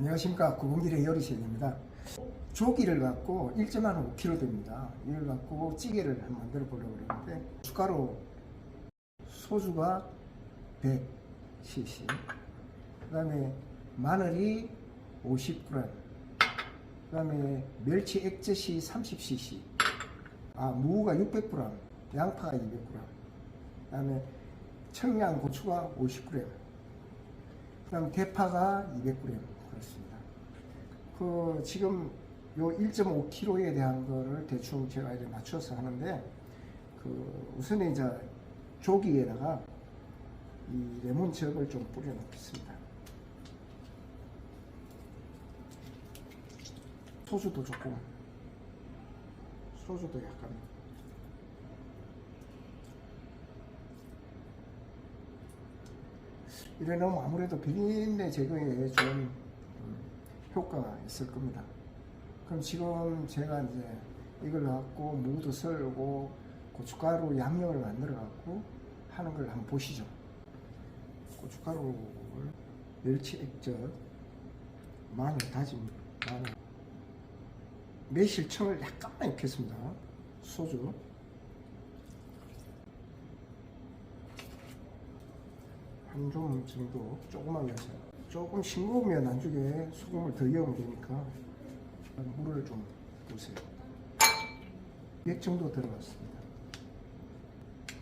안녕하십니까. 구봉길의 여리시입니다. 조기를 갖고 1.5kg 됩니다. 이걸 갖고 찌개를 한번 만들어 보려고 그러는데 숟가루 소주가 100cc 그 다음에 마늘이 50g 그 다음에 멸치 액젓이 30cc 아 무가 600g 양파가 200g 그 다음에 청양 고추가 50g 그 다음 대파가 200g 그렇습니다. 그 지금 요 1.5kg에 대한 거를 대충 제가 이제 맞춰서 하는데 그 우선 이제 조기에다가 이 레몬즙을 좀 뿌려 놓겠습니다. 소주도 조금 소주도 약간 이래 놓으면 아무래도 비린내 제거에 좀 음, 효과가 있을 겁니다. 그럼 지금 제가 이제 이걸 갖고 무도 썰고 고춧가루 양념을 만들어 갖고 하는 걸 한번 보시죠. 고춧가루를 멸치 액젓, 마늘 다진 마늘, 매실청을 약간만 넣겠습니다. 소주. 한 점 정도 조금만 넣으세요. 조금 싱거우면 나중에 소금을 더 넣으면 되니까 물을 좀 부으세요. 100 정도 들어갔습니다.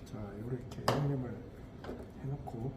자, 이렇게 양념을 해놓고